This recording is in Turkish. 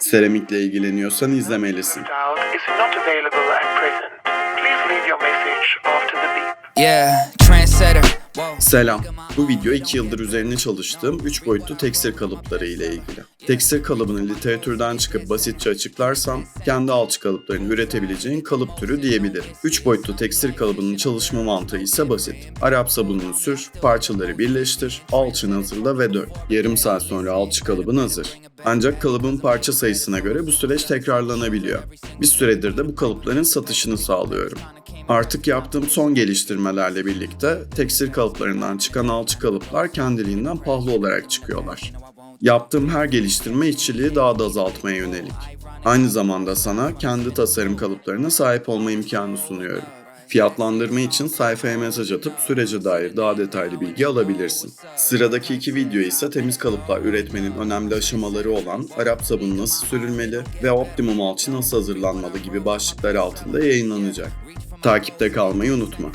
Seramikle ilgileniyorsan izlemelisin. Yeah, trendsetter. Selam. Bu video 2 yıldır üzerine çalıştığım 3 boyutlu tekstil kalıpları ile ilgili. Tekstil kalıbını literatürden çıkıp basitçe açıklarsam kendi alçı kalıplarını üretebileceğin kalıp türü diyebilirim. 3 boyutlu tekstil kalıbının çalışma mantığı ise basit. Arap sabununu sür, parçaları birleştir, alçını hazırla ve dök. Yarım saat sonra alçı kalıbın hazır. Ancak kalıbın parça sayısına göre bu süreç tekrarlanabiliyor. Bir süredir de bu kalıpların satışını sağlıyorum. Artık yaptığım son geliştirmelerle birlikte tekstil kalıplarından çıkan alçı kalıplar kendiliğinden pahalı olarak çıkıyorlar. Yaptığım her geliştirme işçiliği daha da azaltmaya yönelik. Aynı zamanda sana kendi tasarım kalıplarına sahip olma imkanı sunuyorum. Fiyatlandırma için sayfaya mesaj atıp sürece dair daha detaylı bilgi alabilirsin. Sıradaki iki video ise temiz kalıplar üretmenin önemli aşamaları olan Arap sabunu nasıl sürülmeli ve optimum alçı nasıl hazırlanmalı gibi başlıklar altında yayınlanacak. Takipte kalmayı unutma.